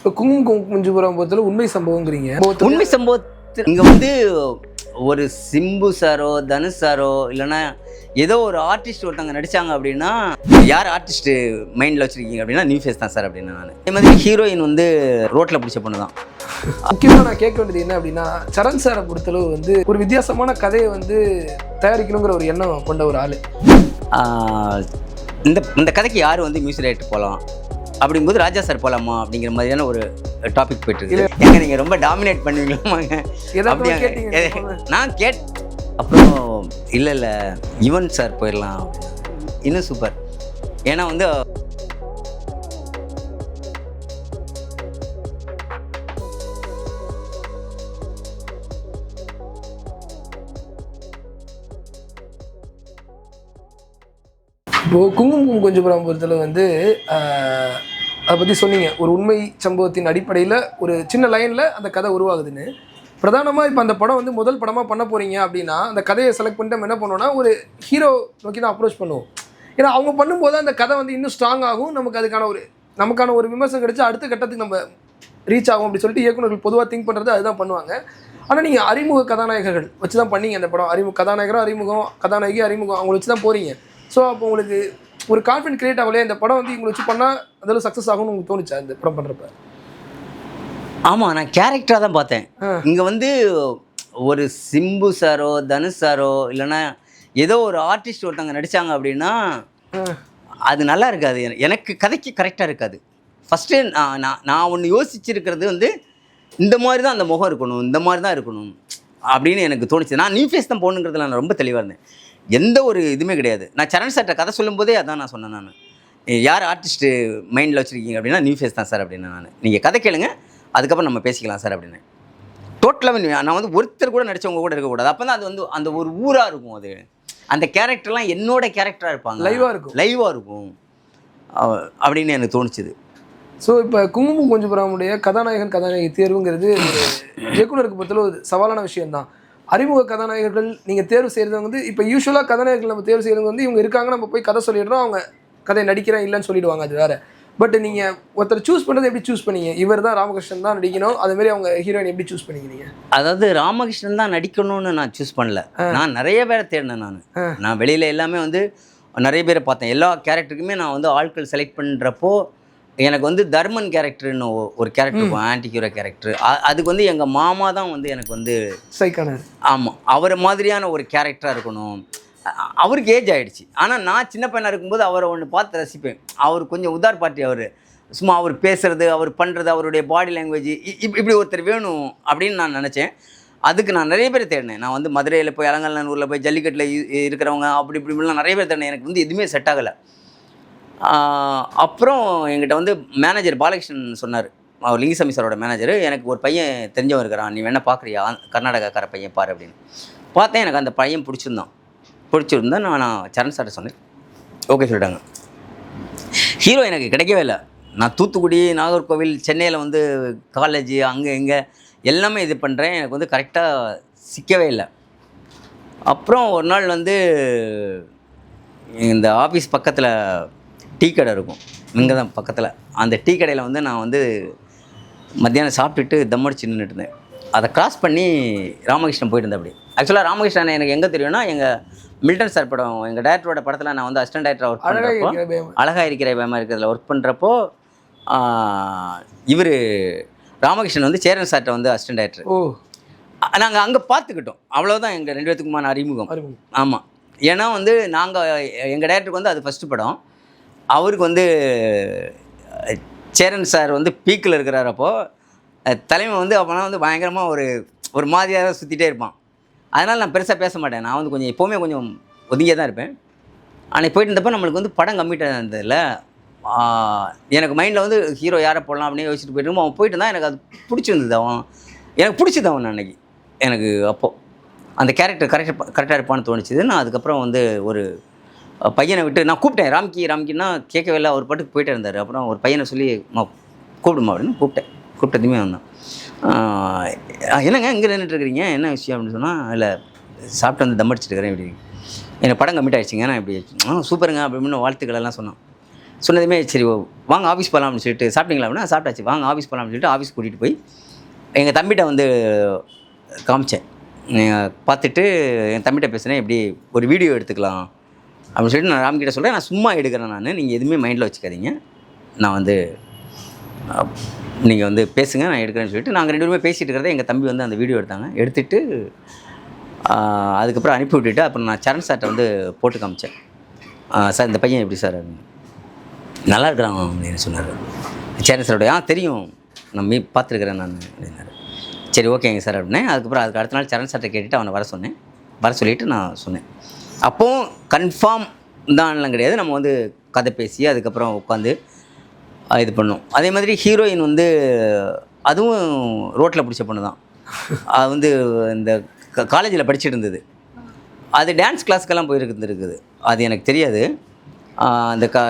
இப்போ குங்குமம் குஞ்சுபுரம் பொறுத்தல உண்மை சம்பவங்கிறீங்க. உண்மை சம்பவத்தில் இங்கே வந்து ஒரு சிம்பு சாரோ தனுஷ் சாரோ இல்லைன்னா ஏதோ ஒரு ஆர்டிஸ்ட் ஒருத்தவங்க நடிச்சாங்க அப்படின்னா யார் ஆர்டிஸ்ட் மைண்டில் வச்சிருக்கீங்க அப்படின்னா நியூ ஃபேஸ் தான் சார் அப்படின்னு நான். அதே மாதிரி ஹீரோயின் வந்து ரோட்டில் பிடிச்ச பொண்ணு தான். முக்கியமாக நான் கேட்க வேண்டியது என்ன அப்படின்னா சரண் சாரை பொறுத்தளவு வந்து ஒரு வித்தியாசமான கதையை வந்து தயாரிக்கணுங்கிற ஒரு எண்ணம் கொண்ட ஒரு ஆள். இந்த இந்த கதைக்கு யார் வந்து மியூசிக் ரைட்டர் போகலாம் அப்படிங்கும்போது ராஜா சார் போகலாமா அப்படிங்கிற மாதிரியான ஒரு டாபிக் போயிட்டு இருக்கு ஏங்க நீங்கள் ரொம்ப டாமினேட் பண்ணுவீங்களாமாங்க ஏதாவது அப்படியா கேட்டீங்க ஏ, நான் கேட் அப்புறம் இல்லை இல்லை யுவன் சார் போயிடலாம். இன்னும் சூப்பர் ஏன்னா வந்து இப்போது குங்குமம் கொஞ்சபுரம் பொறுத்தளவு வந்து அதை பற்றி சொன்னீங்க. ஒரு உண்மை சம்பவத்தின் அடிப்படையில் ஒரு சின்ன லைனில் அந்த கதை உருவாகுதுன்னு. பிரதானமாக இப்போ அந்த படம் வந்து முதல் படமாக பண்ண போகிறீங்க அப்படின்னா அந்த கதையை செலக்ட் பண்ணிட்டு நம்ம என்ன பண்ணுவோம்னா ஒரு ஹீரோ நோக்கி தான் அப்ரோச் பண்ணுவோம். ஏன்னா அவங்க பண்ணும்போது அந்த கதை வந்து இன்னும் ஸ்ட்ராங் ஆகும். நமக்கு அதுக்கான ஒரு நமக்கான ஒரு விமர்சனம் கிடைச்சா அடுத்த கட்டத்துக்கு நம்ம ரீச் ஆகும் அப்படி சொல்லிட்டு இயக்குனர்கள் பொதுவாக திங்க் பண்ணுறது அதுதான் பண்ணுவாங்க. ஆனால் நீங்கள் அறிமுக கதாநாயகர்கள் வச்சு தான் பண்ணீங்க அந்த படம். அறிமுக கதாநாயகரும் அறிமுகம் கதாநாயகி அறிமுகம் அவங்கள வச்சு தான் போகிறீங்க ஸோ அப்போ உங்களுக்கு ஒரு கான்ஃபிடன்ட் கிரியேட் ஆகலையே இந்த படம் வந்து இவங்களை வச்சு பண்ணால் அதில் சக்ஸஸ் ஆகும்னு உங்களுக்கு தோணுச்சா இந்த படம் பண்ணுறப்ப ஆமாம் நான் கேரக்டராக தான் பார்த்தேன். இங்கே வந்து ஒரு சிம்பு சாரோ தனுஷ் சாரோ இல்லைன்னா ஏதோ ஒரு ஆர்டிஸ்ட் ஒருத்தவங்க நடிச்சாங்க அப்படின்னா அது நல்லா இருக்காது. என- எனக்கு கதைக்கு கரெக்டாக இருக்காது. ஃபஸ்ட்டு நான் நான் நான் ஒன்று யோசிச்சிருக்கிறது வந்து இந்த மாதிரி தான் அந்த முகம் இருக்கணும் இந்த மாதிரி தான் இருக்கணும் அப்படின்னு எனக்கு தோணுச்சு. நான் நியூ ஃபேஸ் தான் போகணுங்கிறதுல நான் ரொம்ப தெளிவாக இருந்தேன். எந்த ஒரு இதுவுமே கிடையாது. நான் சரண் சார்ட்ட கதை சொல்லும்போதே அதான் நான் சொன்னேன் நான். யார் ஆர்டிஸ்ட்டு மைண்டில் வச்சுருக்கீங்க? அப்படின்னா நியூ ஃபேஸ் தான் சார் அப்படின்னு நான். நீங்கள் கதை கேளுங்க அதுக்கப்புறம் நம்ம பேசிக்கலாம் சார் அப்படின்னு. டோட்டலாகவே நான் வந்து ஒருத்தர் கூட நடிச்சவங்க கூட இருக்கக்கூடாது. அப்போ தான் அது வந்து அந்த ஒரு ஊராக இருக்கும் அது. அந்த கேரக்டர்லாம் என்னோட கேரக்டராக இருப்பாங்க. ஆ இருக்கும். லைவாக இருக்கும். அப்படின்னு எனக்கு தோணுச்சுது. ஸோ இப்போ குங்குமம் குஞ்சுபுரமுடைய கதாநாயகன் கதாநாயகி தேர்வுங்கிறது இயக்குனருக்கு பொறுத்தளவு ஒரு சவாலான விஷயம்தான். அறிமுக கதாநாயகர்கள் நீங்கள் தேர்வு செய்கிறது வந்து இப்போ யூஸ்வலாக கதாநாயகர்கள் நம்ம தேர்வு செய்கிறது வந்து இவங்க இருக்காங்க நம்ம போய் கதை சொல்லிடுறோம் அவங்க கதை நடிக்கிறேன் இல்லைன்னு சொல்லிடுவாங்க அது வேற. பட் நீங்கள் ஒருத்தர் சூஸ் பண்ணுறது எப்படி சூஸ் பண்ணீங்க? இவர் தான் ராமகிருஷ்ணன் தான் நடிக்கணும் அதே மாதிரி அவங்க ஹீரோயின் எப்படி சூஸ் பண்ணீங்க நீங்கள் அதாவது ராமகிருஷ்ணன் தான் நடிக்கணும்னு நான் சூஸ் பண்ணல. நான் நிறைய பேரை தேடினேன் நான். நான் வெளியில் எல்லாமே வந்து நிறைய பேரை பார்த்தேன். எல்லா கேரக்டருக்குமே நான் வந்து ஆட்கள் செலக்ட் பண்ணுறப்போ எனக்கு வந்து தர்மன் கேரக்டர்னு ஒரு கேரக்டர் இருக்கும் ஆன்டிக்யூரா கேரக்டர். அதுக்கு வந்து எங்கள் மாமா தான் வந்து எனக்கு வந்து சைக்கானர் ஆமாம் அவரை மாதிரியான ஒரு கேரக்டராக இருக்கணும். அவருக்கு ஏஜ் ஆயிடுச்சு. ஆனால் நான் சின்ன பையனாக இருக்கும்போது அவரை ஒன்று பார்த்து ரசிப்பேன். அவர் கொஞ்சம் உதார் பார்ட்டி அவர். சும்மா அவர் பேசுறது அவர் பண்ணுறது அவருடைய பாடி லாங்குவேஜ் இப்படி ஒருத்தர் வேணும் அப்படின்னு நான் நினச்சேன். அதுக்கு நான் நிறைய பேர் தேடினேன். நான் வந்து மதுரையில் போய் அலங்கல்லூரில் போய் ஜல்லிக்கட்டில் இருக்கிறவங்க அப்படி இப்படி இப்படிலாம் நிறைய பேர் தேடினேன். எனக்கு வந்து எதுவுமே செட் ஆகலை. அப்புறம் எங்கிட்ட வந்து மேனேஜர் பாலகிருஷ்ணன் சொன்னார். அவர் லிங்கசாமி சாரோட மேனேஜர் எனக்கு ஒரு பையன் தெரிஞ்சவன் இருக்கிறான். நீ வேணால் பார்க்குறியா கர்நாடகாக்கார பையன் பாரு அப்படின்னு. பார்த்தேன் எனக்கு அந்த பையன் பிடிச்சிருந்தான். பிடிச்சிருந்தேன் நான் நான் சரண் சார்ட்ட சொன்னேன். ஓகே சொல்லிட்டாங்க. ஹீரோ எனக்கு கிடைக்கவே இல்லை. நான் தூத்துக்குடி நாகர்கோவில் சென்னையில் வந்து காலேஜ் அங்கே இங்கே எல்லாமே இது பண்ணுறேன் எனக்கு வந்து கரெக்டாக சிக்கவே இல்லை. அப்புறம் ஒரு நாள் வந்து இந்த ஆஃபீஸ் பக்கத்தில் டீ கடை இருக்கும். இங்கே தான் பக்கத்தில். அந்த டீ கடையில் வந்து நான் வந்து மத்தியானம் சாப்பிட்டுட்டு தம் அடிச்சு நின்றுட்டு இருந்தேன். அதை கிராஸ் பண்ணி ராமகிருஷ்ணன் போயிட்டு இருந்தேன் அப்படி ஆக்சுவலாக ராமகிருஷ்ணன் எனக்கு எங்கே தெரியும்னா எங்கள் மில்டன் சார் படம் எங்கள் டேரக்டரோட படத்தில் நான் வந்து அசிஸ்டன்ட் டேரக்டராக ஒர்க் அழகாக பண்ணுறப்போ இருக்கிற பயம். அழகா இருக்கிற பயமா இருக்கிறதுல ஒர்க் பண்ணுறப்போ இவர் ராமகிருஷ்ணன் வந்து சேரன் சார்ட்ட வந்து அசிஸ்டன்ட் டேரக்டர் ஓ. நாங்கள் அங்கே பார்த்துக்கிட்டோம். அவ்வளோதான் எங்கள் ரெண்டு பேத்துக்குமான அறிமுகம். அறிமுகம். ஆமாம் ஏன்னா வந்து நாங்கள் எங்கள் டேரக்டருக்கு வந்து அது ஃபஸ்ட்டு படம். அவருக்கு வந்து சேரன் சார் வந்து பீக்கில் இருக்கிறாரப்போ தலைமை வந்து அப்போனா வந்து பயங்கரமாக ஒரு ஒரு மாதிரியாக சுற்றிட்டே இருப்பான். அதனால் நான் பெருசாக பேச மாட்டேன். நான் வந்து கொஞ்சம் எப்போவுமே கொஞ்சம் ஒதுங்கியே தான் இருப்பேன். அன்றைக்கி போயிட்டு இருந்தப்போ நம்மளுக்கு வந்து படம் கம்மிட்டாக இருந்ததில்ல எனக்கு மைண்டில் வந்து ஹீரோ யாரை போடலாம் அப்படின்னு யோசிச்சுட்டு போயிட்டு அவன் போயிட்டு இருந்தான். எனக்கு அது பிடிச்சிருந்தது அவன். எனக்கு பிடிச்சது அவன் அன்னைக்கு. எனக்கு அப்போது அந்த கேரக்டர் கரெக்டாக கரெக்டாக இருப்பான்னு தோணுச்சுது நான் அதுக்கப்புறம் வந்து ஒரு பையனை விட்டு நான் கூப்பிட்டேன். ராம்கி ராம்கின்னா கேட்கவே இல்லை. அவர் பாட்டுக்கு போயிட்டே இருந்தார். அப்புறம் ஒரு பையனை சொல்லி கூப்பிடுமா? அப்படின்னு கூப்பிட்டேன். கூப்பிட்டதுமே வந்தான் என்னங்க இங்கே நின்றுட்டுருக்கிறீங்க என்ன விஷயம் அப்படின்னு சொன்னால் இல்லை சாப்பிட்டு வந்து தம்படிச்சிட்டு இருக்கிறேன். இப்படி. என்னை படம் கம்மிட் ஆயிடுச்சுங்க. நான் இப்படி ஆ சூப்பருங்க. அப்படின்னு வாழ்த்துக்கள் எல்லாம் சொன்னான். சொன்னதுமே சரி வாங்க ஆஃபீஸ் போகலாம் அப்படின்னு சொல்லிட்டு சாப்பிட்டீங்களா? அப்படின்னா சாப்பிட்டாச்சு. வாங்க ஆஃபீஸ் போகலாம் அப்படின்னு சொல்லிட்டு ஆஃபீஸ் கூட்டிகிட்டு போய் எங்கள் தம்பிகிட்ட வந்து காமிச்சேன். பார்த்துட்டு என் தம்பிகிட்ட பேசுனேன். இப்படி ஒரு வீடியோ எடுத்துக்கலாம். அப்படின்னு சொல்லிட்டு நான் ராம்கிட்ட சொல்கிறேன் நான் சும்மா எடுக்கிறேன் நான். நீங்கள் எதுவுமே மைண்டில் வச்சுக்காதீங்க. நான் வந்து நீங்கள் வந்து பேசுங்க நான் எடுக்கிறேன்னு சொல்லிட்டு நாங்கள் ரெண்டு பேருமே பேசிகிட்டு இருக்கிறத எங்கள் தம்பி வந்து அந்த வீடியோ எடுத்தாங்க. எடுத்துட்டு அதுக்கப்புறம் அனுப்பி விட்டுட்டு அப்புறம் நான் சரண் சார்ட்ட வந்து போட்டு காமிச்சேன். சார் இந்த பையன் எப்படி சார் அப்படின்னு. நல்லா இருக்கிறான் அப்படின்னு சொன்னார். சரண் சாரோட ஆ தெரியும். நான் மீ பார்த்துருக்குறேன் நான் அப்படின்னாரு. சரி ஓகேங்க சார் அப்படின்னேன். அதுக்கப்புறம் அதுக்கு அடுத்த நாள் சரண் சார்ட்ட கேட்டுட்டு அவனை வர சொன்னேன். வர சொல்லிவிட்டு நான் சொன்னேன். அப்போவும் கன்ஃபார்ம் தான்லாம் கிடையாது. நம்ம வந்து கதை பேசி அதுக்கப்புறம் உட்காந்து இது பண்ணோம் அதே மாதிரி ஹீரோயின் வந்து அதுவும் ரோட்டில் பிடிச்ச பொண்ணு தான். அது வந்து இந்த காலேஜில் படிச்சுட்டு இருந்தது. அது டான்ஸ் கிளாஸ்க்கெல்லாம் போயிருந்துருக்குது அது எனக்கு தெரியாது. அந்த கா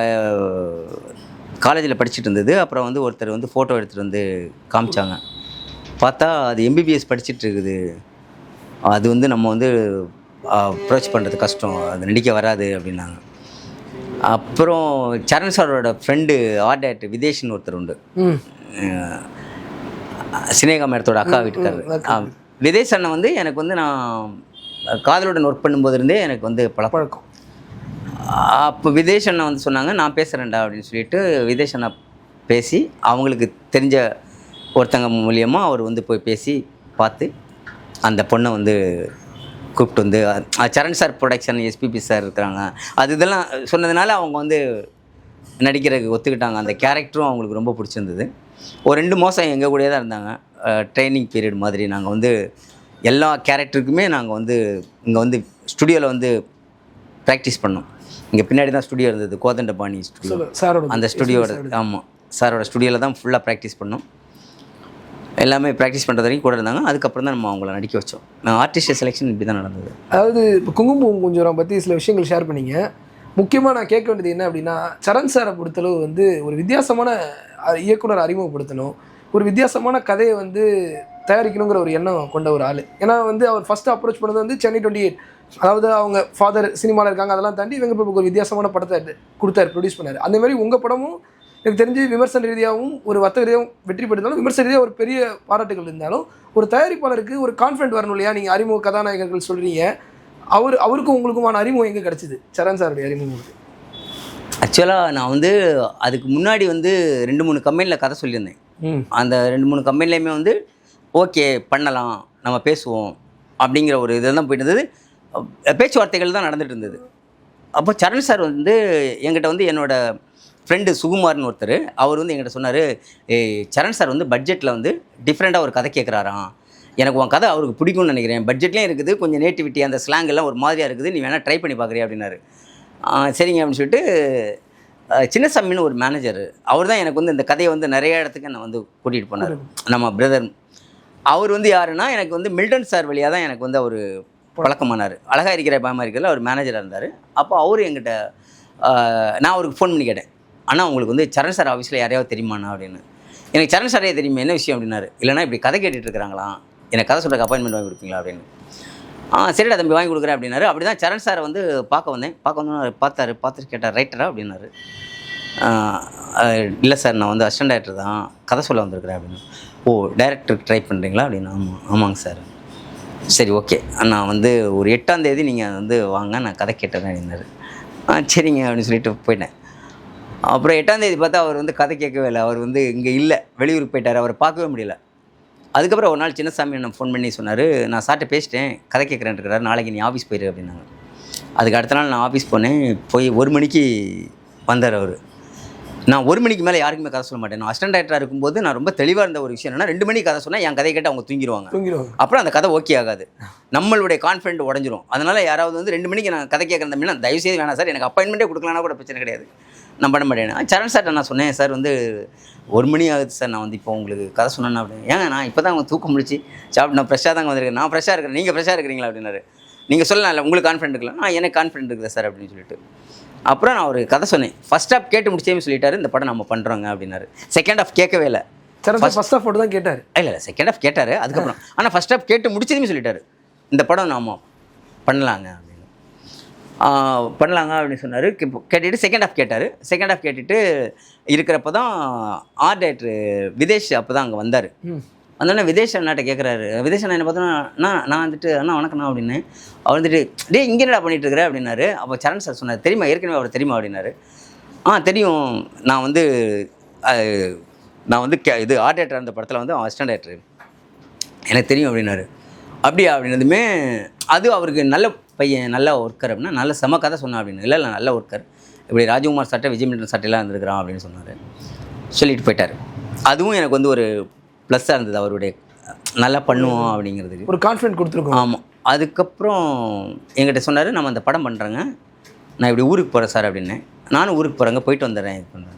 காலேஜில் படிச்சுட்டு இருந்தது. அப்புறம் வந்து ஒருத்தர் வந்து ஃபோட்டோ எடுத்துகிட்டு வந்து காமிச்சாங்க. பார்த்தா அது எம்பிபிஎஸ் படிச்சுட்டு இருக்குது. அது வந்து நம்ம வந்து அப்ரோச் பண்ணுறது கஷ்டம். அது நடிக்க வராது அப்படின்னாங்க. அப்புறம் சரண் சாரோட ஃப்ரெண்டு ஆர்ட் டேரக்டர் விதேஷ்னு ஒருத்தர் உண்டு. சினேகா மேடத்தோட அக்கா வீட்டுக்காரர். விதேஷ் அண்ணன் வந்து எனக்கு வந்து நான் காதலுடன் ஒர்க் பண்ணும்போது இருந்தே எனக்கு வந்து பழக்கம். பழக்கம். அப்போ விதேஷ் அண்ணன் வந்து சொன்னாங்க நான் பேசுகிறேன்டா அப்படின்னு சொல்லிட்டு விதேஷ் அண்ணா பேசி அவங்களுக்கு தெரிஞ்ச ஒருத்தங்க மூலியமாக அவர் வந்து போய் பேசி பார்த்து அந்த பொண்ணை வந்து கூப்பிட்டு வந்து Charan sir production SPB sir இருக்கிறாங்க. அது இதெல்லாம் சொன்னதுனால அவங்க வந்து நடிக்கிறதுக்கு ஒத்துக்கிட்டாங்க. அந்த கேரக்டரும் அவங்களுக்கு ரொம்ப பிடிச்சிருந்தது. ஒரு ரெண்டு மாதம் எங்கள் கூடயே தான் இருந்தாங்க. ட்ரைனிங் பீரியட் மாதிரி நாங்கள் வந்து எல்லா கேரக்டருக்குமே நாங்கள் வந்து இங்கே வந்து ஸ்டுடியோவில் வந்து ப்ராக்டிஸ் பண்ணோம். இங்கே பின்னாடி தான் ஸ்டுடியோ இருந்தது. கோதண்டபாணி ஸ்டுடியோ அந்த ஸ்டுடியோட ஆமாம் சாரோட ஸ்டுடியோவில் தான் ஃபுல்லாக ப்ராக்டிஸ் பண்ணோம். எல்லாமே ப்ராக்டிஸ் பண்ணுறது வரைக்கும் கூட இருந்தாங்க. அதுக்கப்புறம் தான் நம்ம அவங்கள நடிக்க வச்சோம். ஆர்டிஸ்ட் செலெக்ஷன் இப்படி தான் நடந்தது. அதாவது இப்போ குங்குமம் கொஞ்சம் பற்றி சில விஷயங்கள் ஷேர் பண்ணிங்க. முக்கியமாக நான் கேட்க வேண்டியது என்ன அப்படின்னா சரண் சாரை பொறுத்தளவு வந்து ஒரு வித்தியாசமான இயக்குனர் அறிமுகப்படுத்தணும். ஒரு வித்தியாசமான கதையை வந்து தயாரிக்கணுங்கிற ஒரு எண்ணம் கொண்ட ஒரு ஆள். ஏன்னா வந்து அவர் ஃபஸ்ட்டு அப்ரோச் பண்ணது வந்து சென்னை டுவெண்ட்டி எயிட் அதாவது அவங்க ஃபாதர் சினிமாவில் இருக்காங்க அதெல்லாம் தாண்டி இவங்க இப்போ ஒரு வித்தியாசமான படத்தை கொடுத்தாரு ப்ரொடியூஸ் பண்ணார். அந்த மாதிரி உங்கள் படமும் எனக்கு தெரிஞ்சு விமர்சன ரீதியாகவும் ஒரு வர்த்தக ரீதியாகவும் வெற்றி பெற்றிருந்தாலும் விமர்சன ரீதியாக ஒரு பெரிய பாராட்டுகள் இருந்தாலும் ஒரு தயாரிப்பாளருக்கு ஒரு கான்ஃபிடென்ட் வரணும் இல்லையா? நீங்கள் அறிமுக கதாநாயகர்கள் சொல்கிறீங்க அவர் அவருக்கும் உங்களுக்குமான அறிமுகம் எங்கே கிடச்சிது? சரண் சாருடைய அறிமுகம் ஆக்சுவலாக நான் வந்து அதுக்கு முன்னாடி வந்து ரெண்டு மூணு கம்பெனியில் கதை சொல்லியிருந்தேன். அந்த ரெண்டு மூணு கம்பெனிலையுமே வந்து ஓகே பண்ணலாம் நம்ம பேசுவோம் அப்படிங்கிற ஒரு இதில் தான் போயிட்டு இருந்தது. பேச்சுவார்த்தைகள் தான் நடந்துட்டு இருந்தது. அப்போ சரண் சார் வந்து என்கிட்ட வந்து என்னோட ஃப்ரெண்டு சுகுமார்னு ஒருத்தர் அவர் வந்து என்கிட்ட சொன்னார் சரண் சார் வந்து பட்ஜெட்டில் வந்து டிஃப்ரெண்ட்டாக ஒரு கதை கேட்குறாராம் எனக்கு உன் கதை அவருக்கு பிடிக்கும்னு நினைக்கிறேன். பட்ஜெட்லேயும் இருக்குது கொஞ்சம் நேட்டிவிட்டி அந்த ஸ்லாங் எல்லாம் ஒரு மாதிரியாக இருக்குது நீ வேணால் ட்ரை பண்ணி பார்க்குறியா அப்படின்னாரு. சரிங்க அப்படின்னு சொல்லிட்டு சின்னசாமின்னு ஒரு மேனேஜர் அவர் தான் எனக்கு வந்து இந்த கதையை வந்து நிறைய இடத்துக்கு என்னை வந்து கூட்டிகிட்டு போனார். நம்ம பிரதர் அவர் வந்து யாருன்னா எனக்கு வந்து மில்டன் சார் வழியாக தான் எனக்கு வந்து அவர் பழக்கமானார். அழகாக இருக்கிற பயமாக இருக்கிறதுல அவர் மேனேஜராக இருந்தார். அப்போ அவர் என்கிட்ட ஆஹ், நான் அவருக்கு ஃபோன் பண்ணி கேட்டேன். அண்ணா உங்களுக்கு வந்து சரண் சார் ஆஃபீஸில் யாரையாவது தெரியுமாண்ணா அப்படின்னு. எனக்கு சரண் சாரே தெரியுமா என்ன விஷயம் அப்படின்னாரு. இல்லைனா இப்படி கதை கேட்டுட்டு இருக்கிறாங்களா? எனக்கு கதை சொல்கிறக்கு அப்பாயின்மெண்ட் வாங்கி கொடுப்பீங்களா அப்படின்னு. ஆ சரிடா தம்பி வாங்கி கொடுக்குறேன் அப்படின்னாரு. அப்படி தான் சரண் சாரை வந்து பார்க்க வந்தேன். பார்க்க வந்தோன்னு அவர் பார்த்தாரு பார்த்துட்டு கேட்டார் ரைட்டரா? அப்படின்னாரு. இல்லை சார் நான் வந்து அசிஸ்டன்ட் டேரக்டர் தான். கதை சொல்ல வந்திருக்கிறேன் அப்படின்னு. ஓ டைரக்டருக்கு ட்ரை பண்ணுறீங்களா அப்படின்னு. ஆமாம் ஆமாங்க சார். சரி ஓகே. நான் வந்து ஒரு எட்டாம் தேதி நீங்கள் வந்து வாங்க நான் கதை கேட்டுறேன் அப்படின்னாரு. ஆ சரிங்க அப்படின்னு சொல்லிட்டு போயிட்டேன். அப்புறம் எட்டாம் தேதி பார்த்தா அவர் வந்து கதை கேட்கவே இல்லை. அவர் வந்து இங்கே இல்லை. வெளியூருக்கு போயிட்டார். அவரை பார்க்கவே முடியல. அதுக்கப்புறம் ஒரு நாள் சின்னசாமி என்ன ஃபோன் பண்ணி சொன்னார் நான் சார்ட்ட பேசிட்டேன். கதை கேட்குறேன் இருக்கிறாரு. நாளைக்கு நீ ஆஃபீஸ் போயிரு அப்படின்னாங்க. அதுக்கு அடுத்த நாள் நான் ஆஃபீஸ் போனேன். போய் ஒரு மணிக்கு வந்தார் அவர். நான் ஒரு மணிக்கு மேலே யாருக்குமே கதை சொல்ல மாட்டேன். நான் அசிஸ்டன்ட் டைரக்டராக இருக்கும்போது நான் ரொம்ப தெளிவாக இருந்த ஒரு விஷயம் என்னன்னா ரெண்டு மணிக்கு கதை சொன்னால் என் கதையை கேட்டு அவங்க தூங்கிடுவாங்க தூங்கிடுவாங்க அப்புறம் அந்த கதை ஓகே ஆகாது. நம்மளுடைய கான்ஃபிடென்ட் உடஞ்சிரும். அதனால் யாராவது வந்து ரெண்டு மணிக்கு நான் கதை கேட்குறேன் அப்படின்னா தயவு செய்து வேணாம் சார். எனக்கு அப்பாயின்மெண்ட்டே கொடுக்கலனா கூட பிரச்சனை கிடையாது. நான் பண்ண மாட்டேன். ஆ, சரண் சார்ட்ட நான் சொன்னேன் சார் வந்து ஒரு மணி ஆகுது சார் நான் வந்து இப்போ உங்களுக்கு கதை சொன்னேன்னா அப்படின்னு. ஏங்க நான் இப்போ தான் அவங்க தூக்கம் முடிச்சு சாப்பிட்டு நான் ஃப்ரெஷ்ஷாக தாங்க வந்திருக்கேன். நான் ஃப்ரெஷ்ஷாக இருக்கிறேன். நீங்கள் ஃப்ரெஷ்ஷாக இருக்கிறீங்களா? அப்படின்னாரு. நீங்கள் சொல்லலாம் இல்லை உங்களுக்கு கான்ஃபிடென்ட் இருக்குல்ல? நான் எனக்கு கான்ஃபிடென்ட் இருக்குது சார் அப்படின்னு சொல்லிட்டு. அப்புறம் நான் ஒரு கதை சொன்னேன். ஃபர்ஸ்ட் ஹாஃப் கேட்டு முடிச்சேன்னு சொல்லிட்டாரு. இந்த படம் நம்ம பண்ணுறோங்க அப்படின்னாரு. செகண்ட் ஹாஃப் கேட்கவே இல்லை. சார் ஃபர்ஸ்ட் ஆஃப் தான் கேட்டார். இல்லை இல்லை செகண்ட் ஹாஃப் கேட்டார். அதுக்கப்புறம். ஆனால் ஃபர்ஸ்ட் ஹாஃப் கேட்டு முடிச்சதுமே சொல்லிட்டாரு. இந்த படம் நாம பண்ணலாங்க. பண்ணலாங்க அப்படின்னு சொன்னார். கேட்டுட்டு செகண்ட் ஹாஃப் கேட்டார். செகண்ட் ஹாஃப் கேட்டுட்டு இருக்கிறப்ப தான் ஆர்ட் டேரக்டர் விதேஷ் அப்போ தான் அங்கே வந்தார். வந்தோடனே விதேஷ் அண்ணாட்ட கேட்குறாரு விதேஷ் அண்ணா என்ன பார்த்தோன்னா நான் வந்துட்டு அண்ணா வணக்கண்ணா அப்படின்னு. அவர் வந்துட்டு டேய் இங்கே என்னடா பண்ணிட்டு இருக்கிற? அப்படின்னாரு. அப்போ சரண் சார் சொன்னார் தெரியுமா? ஏற்கனவே அவர் தெரியுமா? அப்படின்னாரு. ஆ தெரியும். நான் வந்து நான் வந்து கே இது ஆர்ட் டேரக்டர் அந்த படத்தில் வந்து அசிஸ்டன்ட் டேரக்டர் எனக்கு தெரியும் அப்படின்னாரு. அப்படியா? அப்படின்னதுமே அது அவருக்கு நல்ல பையன் நல்ல ஒர்க்கர் அப்படின்னா நல்ல செம கதை சொன்னான் அப்படின்னு. இல்லை இல்லை நல்ல ஒர்க்கர் இப்படி ராஜ்குமார் சட்டை விஜய் மில்டன் சட்டையெல்லாம் இருந்திருக்கிறான் அப்படின்னு சொன்னார். சொல்லிட்டு போயிட்டார். அதுவும் எனக்கு வந்து ஒரு ப்ளஸ்ஸாக இருந்தது அவருடைய நல்லா பண்ணுவோம் அப்படிங்கிறதுக்கு. ஒரு கான்ஃபிடென்ட் கொடுத்துருக்கோம். ஆமாம் அதுக்கப்புறம் என்கிட்ட சொன்னார் நம்ம அந்த படம் பண்ணுறேங்க நான் இப்படி ஊருக்கு போகிறேன் சார் அப்படின்னு. நானும் ஊருக்கு போகிறேங்க போயிட்டு வந்துடுறேன் இது பண்ணுறேன்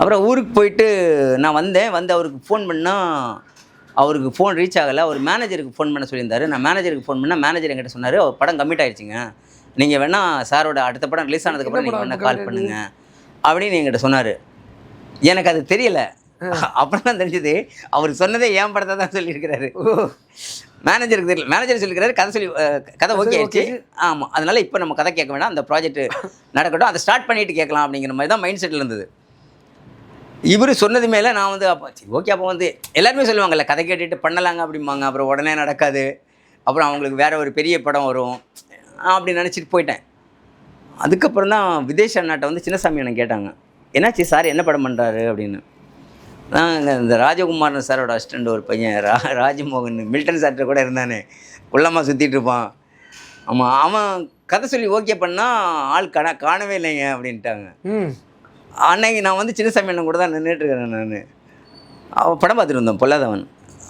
அப்புறம் ஊருக்கு போயிட்டு நான் வந்தேன். வந்து அவருக்கு ஃபோன் பண்ணால் அவருக்கு ஃபோன் ரீச் ஆகலை. அவர் மேனேஜருக்கு ஃபோன் பண்ண சொல்லியிருந்தாரு. நான் மேனேஜருக்கு ஃபோன் பண்ணால் மேனேஜர் என்கிட்ட சொன்னார் அவர் படம் கம்மிட் ஆயிடுச்சுங்க நீங்கள் வேணால் சாரோட அடுத்த படம் ரிலீஸ் ஆனதுக்கப்புறம் நீங்கள் வேணால் கால் பண்ணுங்க. அப்படின்னு என்கிட்ட சொன்னார். எனக்கு அது தெரியல. அப்புறம் தான் தெரிஞ்சது அவர் சொன்னதே என் படத்தை தான் சொல்லியிருக்கிறாரு. மேனேஜருக்கு தெரியல. மேனேஜர் சொல்லியிருக்காரு கதை சொல்லி கதை ஓகே ஆயிடுச்சு. ஆமாம் அதனால இப்போ நம்ம கதை கேட்க வேண்டாம் அந்த ப்ராஜெக்ட் நடக்கட்டும். அதை ஸ்டார்ட் பண்ணிட்டு கேட்கலாம் அப்படிங்கிற மாதிரி தான் மைண்ட் செட்டில் இருந்தது. இவர் சொன்னது மேலே நான் வந்து அப்போ சரி ஓகே அப்போ வந்து எல்லாருமே சொல்லுவாங்கல்ல கதை கேட்டுட்டு பண்ணலாங்க அப்படிம்பாங்க. அப்புறம் உடனே நடக்காது. அப்புறம் அவங்களுக்கு வேற ஒரு பெரிய படம் வரும். அப்படி நினச்சிட்டு போயிட்டேன். அதுக்கப்புறம் தான் விதேஷ் அண்ணாட்ட வந்து சின்னசாமி அண்ணன் கேட்டாங்க. என்னாச்சு சார் என்ன படம் பண்ணுறாரு அப்படின்னு. நான் இந்த ராஜகுமாரன் சாரோட அசிஸ்டண்ட் ஒரு பையன் ரா ராஜமோகன் மில்டன் சார்கிட்ட கூட இருந்தானே. குள்ளமாக சுற்றிட்டு இருப்பான். ஆமாம் அவன் கதை சொல்லி ஓகே பண்ணால் ஆள் காண காணவே இல்லைங்க அப்படின்ட்டாங்க. ம். அன்னைக்கு நான் வந்து சின்னசாமி அண்ணன் கூட தான் நின்றுட்டு இருக்கிறேன் நான். அவன் படம் பார்த்துட்டு வந்தோம் பொல்லாதவன்.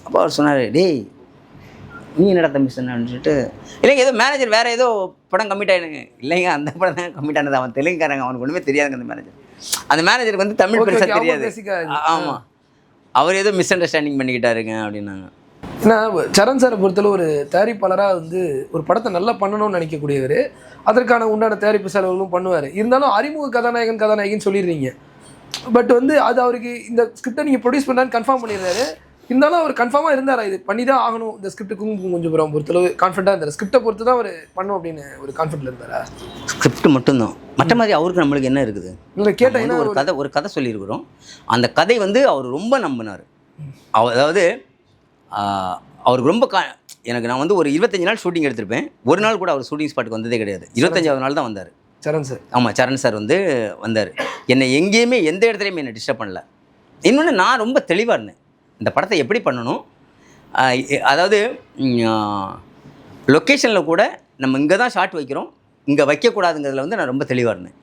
அப்போ அவர் சொன்னார் டேய் நீ என்னடா தம்பி சொன்ன? அப்படின்னு சொல்லிட்டு இல்லைங்க ஏதோ மேனேஜர் வேறு ஏதோ படம் கம்மிட் ஆகிடுங்க இல்லைங்க அந்த படம் தான் கம்மிட் ஆனது. அவன் தெலுங்குக்காரங்க அவனுக்கு ஒன்றுமே தெரியாதுங்க அந்த மேனேஜர் அந்த மேனேஜருக்கு வந்து தமிழ் பெருசாக தெரியாது. ஆமாம் அவர் ஏதோ மிஸ் அண்டர்ஸ்டாண்டிங் பண்ணிக்கிட்டாருங்க அப்படின்னாங்க. ஏன்னா சரண் சாரை பொறுத்தளவு ஒரு தயாரிப்பாளராக வந்து ஒரு படத்தை நல்லா பண்ணணும்னு நினைக்கக்கூடியவர். அதற்கான உண்டான தயாரிப்பு செலவுகளும் பண்ணுவார். இருந்தாலும் அறிமுக கதாநாயகன் கதாநாயகன் சொல்லிடுறீங்க. பட் வந்து அது அவருக்கு இந்த ஸ்கிரிப்டை நீங்கள் ப்ரொடியூஸ் பண்ணான்னு கன்ஃபார்ம் பண்ணிடுறாரு. இருந்தாலும் அவர் கன்ஃபார்மாக இருந்தாரா? இது பண்ணி தான் ஆகணும். இந்த ஸ்கிரிப்டுக்கும் கொஞ்சம் புறம் பொறுத்தளவு கான்ஃபிடண்ட்டாக இருந்தார். ஸ்கிரிப்டை பொறுத்து தான் அவர் பண்ணும் அப்படின்னு ஒரு கான்ஃபிடென்ட் இருந்தாரா? ஸ்கிரிப்ட் மட்டும்தான். மற்ற மாதிரி அவருக்கு நம்மளுக்கு என்ன இருக்குது? இல்லை வந்து ஒரு கதை ஒரு கதை சொல்லியிருக்கிறோம். அந்த கதை வந்து அவர் ரொம்ப நம்பினார். அதாவது அவருக்கு ரொம்ப கா எனக்கு நான் வந்து ஒரு இருபத்தஞ்சு நாள் ஷூட்டிங் எடுத்திருப்பேன். ஒரு நாள் கூட அவர் ஷூட்டிங் ஸ்பாட்டுக்கு வந்ததே கிடையாது. இருபத்தஞ்சாவது நாள் தான் வந்தார். சரண் சார். ஆமாம் சரண் சார் வந்து வந்தார். என்னை எங்கேயுமே எந்த இடத்துலையுமே என்னை டிஸ்டர்ப் பண்ணல. இன்னொன்று நான் ரொம்ப தெளிவாக இருந்தேன். இந்த படத்தை எப்படி பண்ணணும்? அதாவது லொக்கேஷனில் கூட நம்ம இங்கே தான் ஷாட் வைக்கிறோம். இங்கே வைக்கக்கூடாதுங்கிறதுல வந்து நான் ரொம்ப தெளிவாக இருந்தேன்.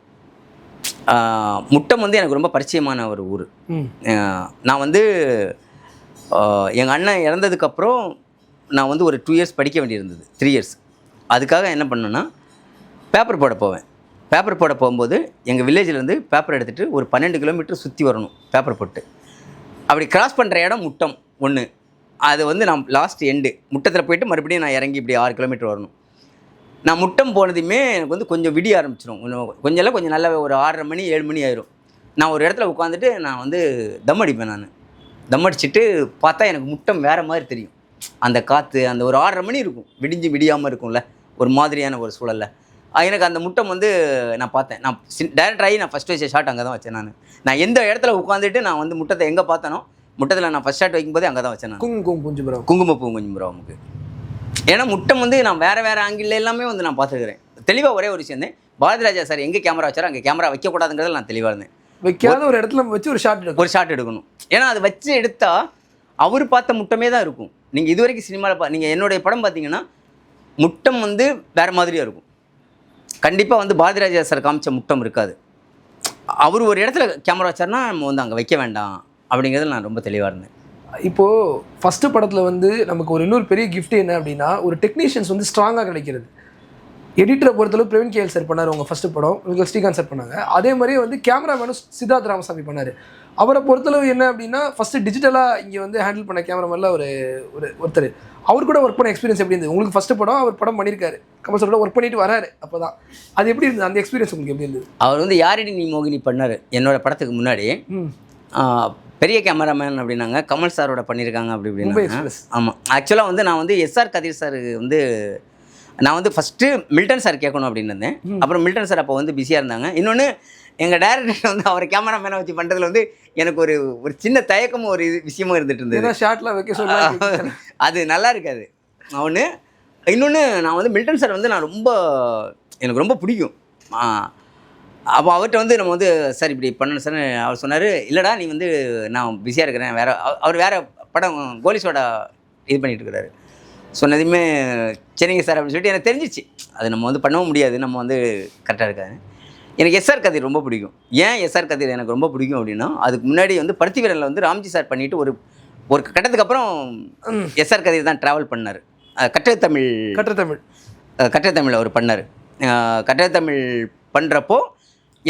முட்டம் வந்து எனக்கு ரொம்ப பரிச்சயமான ஒரு ஊர். நான் வந்து எங்கள் அண்ணன் இறந்ததுக்கப்புறம் நான் வந்து ஒரு டூ இயர்ஸ் படிக்க வேண்டியிருந்தது. த்ரீ இயர்ஸ் அதுக்காக என்ன பண்ணேன்னா பேப்பர் போட போவேன். பேப்பர் போட போகும்போது எங்கள் வில்லேஜ்லேருந்து பேப்பர் எடுத்துகிட்டு ஒரு பன்னெண்டு கிலோமீட்டர் சுற்றி வரணும் பேப்பர் போட்டு. அப்படி கிராஸ் பண்ணுற இடம் முட்டம் ஒன்று அது வந்து நான் லாஸ்ட் எண்டு முட்டத்தில் போயிட்டு மறுபடியும் நான் இறங்கி இப்படி ஆறு கிலோமீட்டர் வரணும். நான் முட்டம் போனதுமே எனக்கு வந்து கொஞ்சம் விடிய ஆரம்பிச்சிடும் கொஞ்சம் கொஞ்சம் எல்லாம் கொஞ்சம் நல்லா ஒரு ஆறரை மணி ஏழு மணி ஆயிரும். நான் ஒரு இடத்துல உட்காந்துட்டு நான் வந்து தம் அடிப்பேன் நான். தம் அடிச்சுட்டு பார்த்தா எனக்கு முட்டம் வேறு மாதிரி தெரியும். அந்த காற்று அந்த ஒரு ஆறரை மணி இருக்கும். விடிஞ்சு விடியாமல் இருக்கும்ல. ஒரு மாதிரியான ஒரு சூழல்ல. எனக்கு அந்த முட்டம் வந்து நான் பார்த்தேன். நான் டேரக்டர் ஆகி நான் ஃபஸ்ட் வச்ச ஷாட் அங்கே தான் வச்சேன் நான். நான் எந்த இடத்துல உட்காந்துட்டு நான் வந்து முட்டத்தை எங்கே பார்த்தனோ முட்டத்தில் நான் ஃபஸ்ட் ஷாட் வைக்கும்போதே அங்கே தான் வச்சேன் நான். குங் குங் புஞ்சு புறம் குங்குமப்பூ கொஞ்சம் ப்ரோ நமக்கு ஏன்னா முட்டம் வந்து நான் வேறு வேறு ஆங்கிள் எல்லாமே வந்து நான் பார்த்துக்கிறேன் தெளிவாக ஒரே ஒரு விஷயம் பாரதிராஜா சார் எங்கே கேமரா வச்சாரோ அங்கே கேமரா வைக்கக்கூடாதுங்கிறதுல நான் தெளிவாக இருந்தேன். வைக்காத ஒரு இடத்துல வச்சு ஒரு ஷாட் எடுக்கும் ஒரு ஷாட் எடுக்கணும். ஏன்னா அது வச்சு எடுத்தா அவர் பார்த்த முட்டமே தான் இருக்கும். நீங்கள் இது வரைக்கும் சினிமாவில் பா நீங்கள் என்னுடைய படம் பார்த்தீங்கன்னா முட்டம் வந்து வேறு மாதிரியாக இருக்கும். கண்டிப்பாக வந்து பாரதிராஜா சார் காமிச்ச முட்டம் இருக்காது. அவர் ஒரு இடத்துல கேமரா வச்சார்னா நம்ம வந்து அங்கே வைக்க வேண்டாம் அப்படிங்கிறதுல நான் ரொம்ப தெளிவாக இருந்தேன். இப்போ ஃபர்ஸ்ட் படத்துல வந்து நமக்கு ஒரு இன்னொரு பெரிய கிஃப்ட் என்ன அப்படின்னா ஒரு டெக்னீஷியன்ஸ் வந்து ஸ்ட்ராங்காக கிடைக்கிறது. எடிட்டரை பொறுத்தளவு பிரவீன் கேஎல் சார் பண்ணார் உங்கள் ஃபர்ஸ்ட் படம். உங்களுக்கு ஸ்ரீகாந்த் சார் பண்ணாங்க. அதே மாதிரியே வந்து கேமராமேனும் சித்தார்த் ராமசாமி பண்ணார். அவரை பொறுத்தளவு என்ன அப்படின்னா ஃபர்ஸ்ட் டிஜிட்டலாக இங்கே வந்து ஹேண்டில் பண்ண கேமராமேனில் ஒரு ஒரு ஒருத்தர். அவர் கூட ஒர்க் பண்ண எக்ஸ்பீரியன்ஸ் எப்படி இருந்தது? உங்களுக்கு ஃபர்ஸ்ட் படம் அவர் படம் பண்ணியிருக்காரு கமல் சார் ஒர்க் பண்ணிட்டு வராரு அப்போ தான் அது எப்படி இருந்தது? அந்த எக்ஸ்பீரியன்ஸ் உங்களுக்கு எப்படி இருந்தது? அவர் வந்து யாரடி நீ மோகினி பண்ணார்? என்னோட படத்துக்கு முன்னாடி. பெரிய கேமராமேன் அப்படின்னாங்க. கமல் சாரோட பண்ணியிருக்காங்க அப்படி எக்ஸ்பிரஸ் ஆமாம் ஆக்சுவலாக வந்து நான் வந்து எஸ்ஆர் கதிர் சார் வந்து நான் வந்து ஃபஸ்ட்டு மில்டன் சார் கேட்கணும் அப்படின்னு இருந்தேன். அப்புறம் மில்டன் சார் அப்போ வந்து பிஸியாக இருந்தாங்க. இன்னொன்று எங்கள் டேரக்டர் வந்து அவரை கேமராமேனை வச்சு பண்ணுறதுல வந்து எனக்கு ஒரு ஒரு சின்ன தயக்கமும் ஒரு இது விஷயமும் இருந்துட்டு இருந்தது. ஷார்ட்லாம் வைக்க சொல்லுவாங்க அது நல்லா இருக்காது. ஒன்று இன்னொன்று நான் வந்து மில்டன் சார் வந்து நான் ரொம்ப எனக்கு ரொம்ப பிடிக்கும். அப்போ அவர்கிட்ட வந்து நம்ம வந்து சார் இப்படி பண்ணணும் சார். அவர் சொன்னார் இல்லைடா நீ வந்து நான் பிஸியாக இருக்கிறேன். வேற அவ- அவர் வேற படம் கோலிஸோட இது பண்ணிட்டு இருக்கிறாரு. சொன்னதுமே சரிங்க சார் அப்படின்னு சொல்லிட்டு எனக்கு தெரிஞ்சிச்சு. அது நம்ம வந்து பண்ணவும் முடியாது. நம்ம வந்து கரெக்டாக இருக்காது. எனக்கு எஸ்ஆர் கதிர் ரொம்ப பிடிக்கும். ஏன் எஸ்ஆர் கதிர் எனக்கு ரொம்ப பிடிக்கும் அப்படின்னா அதுக்கு முன்னாடி வந்து பருத்தி வீரனில் வந்து ராம்ஜி சார் பண்ணிட்டு ஒரு ஒரு கட்டத்துக்கு அப்புறம் எஸ்ஆர் கதிர் தான் ட்ராவல் பண்ணார். கட்டளை தமிழ் கற்ற தமிழ் தமிழ் அவர் பண்ணார். தமிழ் பண்ணுறப்போ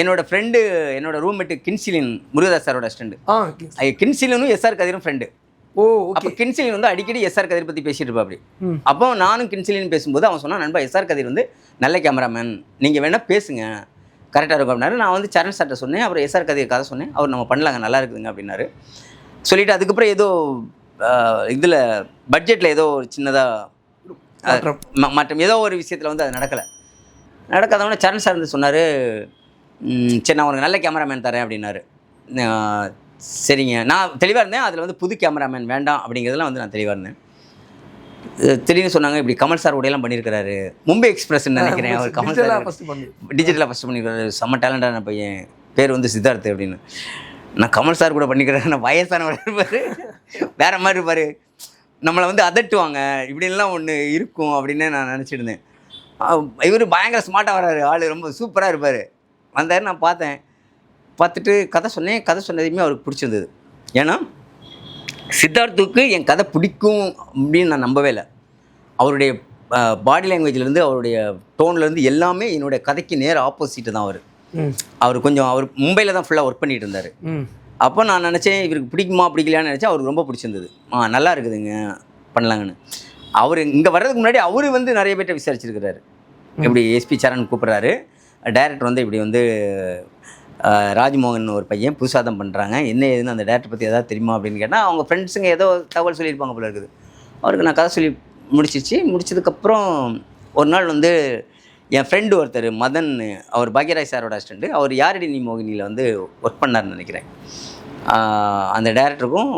என்னோட ஃப்ரெண்டு என்னோட ரூம்மேட்டு கின்சிலின் முருகதாஸ் சாரோட ஸ்டண்டு கின்சிலனும் எஸ்ஆர் கதிரும் ஃப்ரெண்டு ஓ அப்போ ஓகே கின்சிலின் வந்து அடிக்கடி எஸ்ஆர் கதிர் பற்றி பேசிட்டு இருப்பா அப்படி அப்போ நானும் கின்சிலின் பேசும்போது அவன் சொன்னான் நண்பா எஸ்ஆர் கதிர் வந்து நல்ல கேமராமேன் நீங்கள் வேணால் பேசுங்க. கரெக்டாக இருக்கும் அப்படின்னாரு. நான் வந்து சரண் சார்ட்ட சொன்னேன் அப்புறம் எஸ்ஆர் கதிர் கதை சொன்னேன். அவர் நம்ம பண்ணலாங்க நல்லா இருக்குதுங்க அப்படின்னாரு. சொல்லிட்டு அதுக்கப்புறம் ஏதோ இதில் பட்ஜெட்டில் ஏதோ ஒரு சின்னதாக மாற்றம். ஏதோ ஒரு விஷயத்தில் வந்து அது நடக்கலை. நடக்காதவொடனே சரண் சார் வந்து சொன்னார் சரி நான் உனக்கு நல்ல கேமராமேன் தரேன் அப்படின்னாரு. சரிங்க. நான் தெளிவாக இருந்தேன். அதில் வந்து புது கேமராமேன் வேண்டாம் அப்படிங்கிறதுலாம் வந்து நான் தெளிவாக இருந்தேன். திடீர்னு சொன்னாங்க இப்படி கமல் சார் உடையெல்லாம் பண்ணியிருக்கிறாரு மும்பை எக்ஸ்பிரஸ்ன்னு நினைக்கிறேன். அவர் கமல் சார் டிஜிட்டலாக ஃபஸ்ட்டு பண்ணியிருக்காரு செம்ம டேலண்டான பையன். பேர் வந்து சித்தார்த் அப்படின்னு. நான் கமல் சார் கூட பண்ணிக்கிறேன். நான் வயசானவர் இருப்பார் வேற மாதிரி இருப்பார் நம்மளை வந்து அதட்டுவாங்க. இப்படின்லாம் ஒன்று இருக்கும் அப்படின்னு நான் நினச்சிருந்தேன். இவர் பயங்கர ஸ்மார்ட்டாக வராரு ஆள் ரொம்ப சூப்பராக இருப்பார். வந்தார் நான் பார்த்தேன். பார்த்துட்டு கதை சொன்னேன் கதை சொன்னதையுமே அவருக்கு பிடிச்சிருந்தது. ஏன்னா சித்தார்த்துக்கு என் கதை பிடிக்கும் அப்படின்னு நான் நம்பவே இல்லை. அவருடைய பாடி லாங்குவேஜ்லேருந்து அவருடைய டோன்லேருந்து எல்லாமே என்னுடைய கதைக்கு நேர் ஆப்போசிட்டு தான் அவர். அவர் கொஞ்சம் அவர் மும்பையில் தான் ஃபுல்லாக ஒர்க் பண்ணிட்டு இருந்தார். அப்போ நான் நினச்சேன் இவருக்கு பிடிக்குமா பிடிக்கலையான்னு நினச்சேன் அவருக்கு ரொம்ப பிடிச்சிருந்தது. ஆ நல்லா இருக்குதுங்க பண்ணலாங்கன்னு. அவர் இங்கே வர்றதுக்கு முன்னாடி அவர் வந்து நிறைய பேர்ட்ட விசாரிச்சிருக்கிறாரு. இப்படி எஸ்பி சரண் கூப்பிட்றாரு. டைரக்டர் வந்து இப்படி வந்து ராஜ்மோகன் ஒரு பையன் புதுசாக தான் பண்ணுறாங்க என்ன ஏதுன்னு அந்த டேரக்டர் பற்றி எதாவது தெரியுமா அப்படின்னு கேட்டால் அவங்க ஃப்ரெண்ட்ஸுங்க ஏதோ தகவல் சொல்லியிருப்பாங்க போல இருக்குது. அவருக்கு நான் கதை சொல்லி முடிச்சிச்சு முடிச்சதுக்கப்புறம் ஒரு நாள் வந்து என் ஃப்ரெண்டு ஒருத்தர் மதன் அவர் பாக்யராஜ் சாரோட அசிஸ்டண்ட்டு அவர் யாரடி நீ மோகினியில் வந்து ஒர்க் பண்ணார்னு நினைக்கிறேன். அந்த டேரக்டருக்கும்